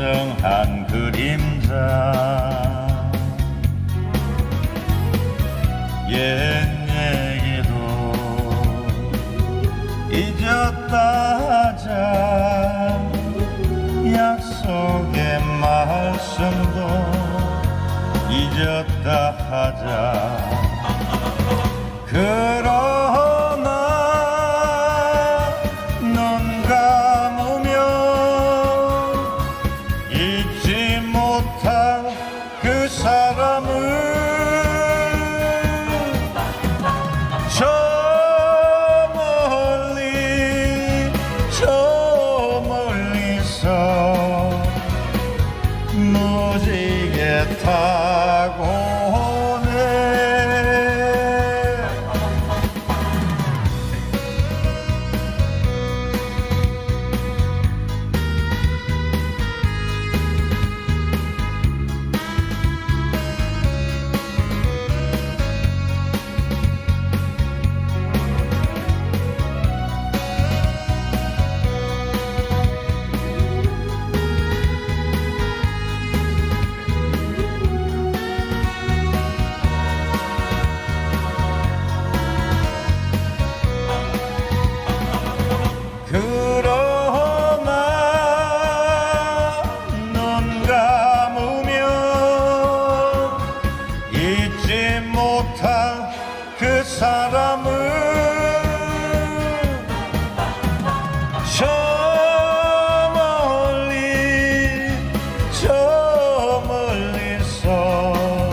풍성한 그림자. 옛 얘기도 잊었다 하자 약속의 말씀도 잊었다 하자. 무지개 타고 못한 그 사람을 저 멀리 저 멀리서